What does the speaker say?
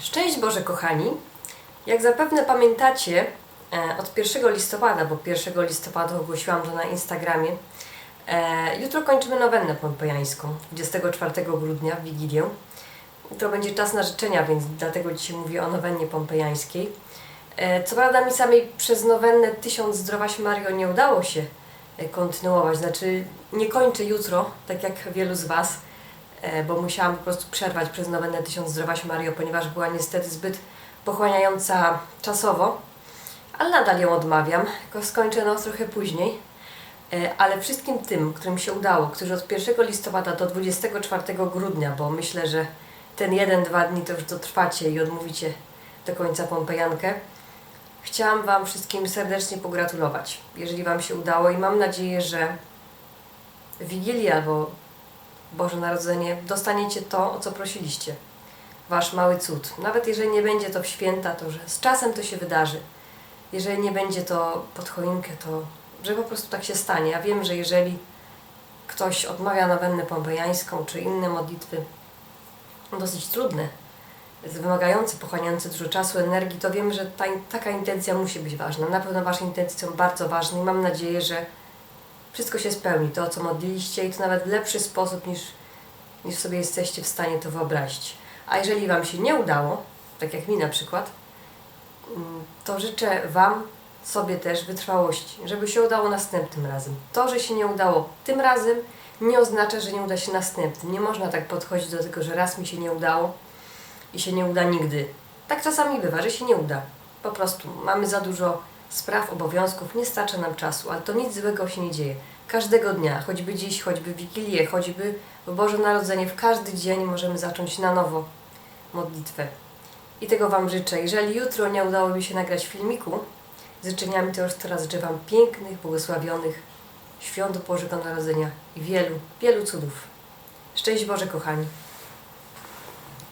Szczęść Boże, kochani! Jak zapewne pamiętacie, e, od 1 listopada, bo 1 listopada ogłosiłam to na Instagramie, e, jutro kończymy nowennę pompejańską, 24 grudnia, w Wigilię. To będzie czas na życzenia, więc dlatego dzisiaj mówię o nowennie pompejańskiej. E, Co prawda mi samej przez nowennę Tysiąc Zdrowaś Mario nie udało się kontynuować, znaczy nie kończę jutro, tak jak wielu z Was, bo musiałam po prostu przerwać przez nowennę Tysiąc Zdrowaś Mario, ponieważ była niestety zbyt pochłaniająca czasowo, ale nadal ją odmawiam, tylko skończę no trochę później. E, Ale wszystkim tym, którym się udało, którzy od 1 listopada do 24 grudnia, bo myślę, że ten jeden, dwa dni to już dotrwacie i odmówicie do końca Pompejankę, chciałam Wam wszystkim serdecznie pogratulować, jeżeli Wam się udało i mam nadzieję, że Wigilię albo Boże Narodzenie dostaniecie to, o co prosiliście. Wasz mały cud. Nawet jeżeli nie będzie to w święta, to że z czasem to się wydarzy. Jeżeli nie będzie to pod choinkę, to że po prostu tak się stanie. Ja wiem, że jeżeli ktoś odmawia nowennę pompejańską czy inne modlitwy dosyć trudne, wymagające, pochłaniające dużo czasu, energii, to wiem, że ta, taka intencja musi być ważna. Na pewno Wasze intencje są bardzo ważne i mam nadzieję, że wszystko się spełni, to co modliliście i to nawet w lepszy sposób niż, niż sobie jesteście w stanie to wyobrazić. A jeżeli Wam się nie udało, tak jak mi na przykład, mm, to życzę Wam, sobie też wytrwałości, żeby się udało następnym razem. To, że się nie udało tym razem, nie oznacza, że nie uda się następnym. Nie można tak podchodzić do tego, że raz mi się nie udało i się nie uda nigdy. Tak czasami bywa, że się nie uda. Po prostu mamy za dużo spraw, obowiązków, nie starcza nam czasu, ale to nic złego się nie dzieje. Każdego dnia, choćby dziś, choćby w Wigilię, choćby w Boże Narodzenie, w każdy dzień możemy zacząć na nowo modlitwę. I tego Wam życzę. Jeżeli jutro nie udało mi się nagrać filmiku z życzeniami, to już teraz życzę Wam pięknych, błogosławionych świąt Bożego Narodzenia i wielu, wielu cudów. Szczęść Boże, kochani!